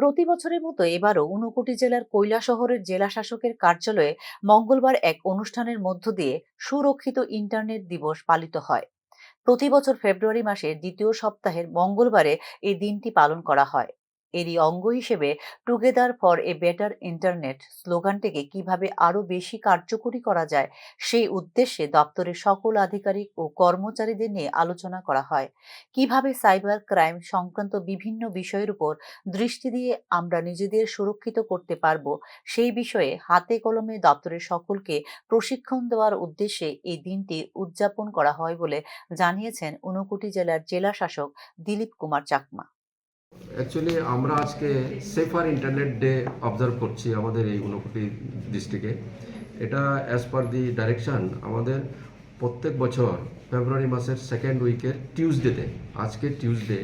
প্রতি বছরের মতো এবারও ঊনকোটি জেলার কৈলা শহরের জেলা শাসকের কার্যালয়ে মঙ্গলবার এক অনুষ্ঠানের মধ্য দিয়ে সুরক্ষিত ইন্টারনেট দিবস পালিত হয়। প্রতি বছর ফেব্রুয়ারি মাসের দ্বিতীয় সপ্তাহের মঙ্গলবারে এই দিনটি পালন করা হয়। এরই অঙ্গ হিসেবে together for a better internet স্লোগানটিকে কীভাবে আরও বেশি কার্যকরী করা যায়, সেই উদ্দেশ্যে দপ্তরের সকল আধিকারিক ও কর্মচারীদের নিয়ে আলোচনা করা হয়। কীভাবে সাইবার ক্রাইম সংক্রান্ত বিভিন্ন বিষয়ের উপর দৃষ্টি দিয়ে আমরা নিজেদের সুরক্ষিত করতে পারব, সেই বিষয়ে হাতে কলমে দপ্তরের সকলকে প্রশিক্ষণ দেওয়ার উদ্দেশ্যে এই দিনটি উদযাপন করা হয় বলে জানিয়েছেন ঊনকোটি জেলার জেলা শাসক দিলীপ কুমার চাকমা। অ্যাকচুয়ালি আমরা আজকে সেফার ইন্টারনেট ডে অবজার্ভ করছি আমাদের এই ঊনকোটি ডিস্ট্রিক্টে এটা অ্যাজ পার দি ডাইরেকশান আমাদের প্রত্যেক বছর ফেব্রুয়ারি মাসের সেকেন্ড উইকের টিউসডেতে আজকে টিউসডে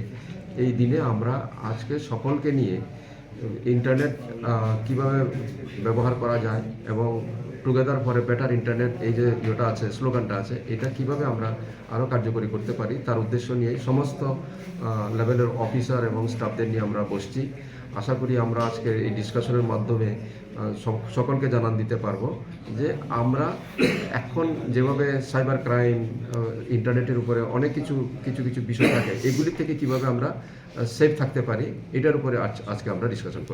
এই দিনে আমরা আজকে সকলকে নিয়ে ইন্টারনেট কীভাবে ব্যবহার করা যায় এবং টুগেদার ফর বেটার ইন্টারনেট এই যে ইয়েটা আছে, স্লোগানটা আছে, এটা কীভাবে আমরা আরও কার্যকরী করতে পারি? তার উদ্দেশ্য নিয়ে সমস্ত লেভেলের অফিসার এবং স্টাফদের নিয়ে আমরা বসছি। আশা করি আমরা আজকে এই ডিসকাশনের মাধ্যমে সকলকে জানান দিতে পারব যে আমরা এখন যেভাবে সাইবার ক্রাইম ইন্টারনেটের উপরে অনেক কিছু কিছু কিছু বিষয় থাকে, এগুলি থেকে কীভাবে আমরা সেফ থাকতে পারি, এটার উপরে আজ- আজকে আমরা ডিসকাশন করব।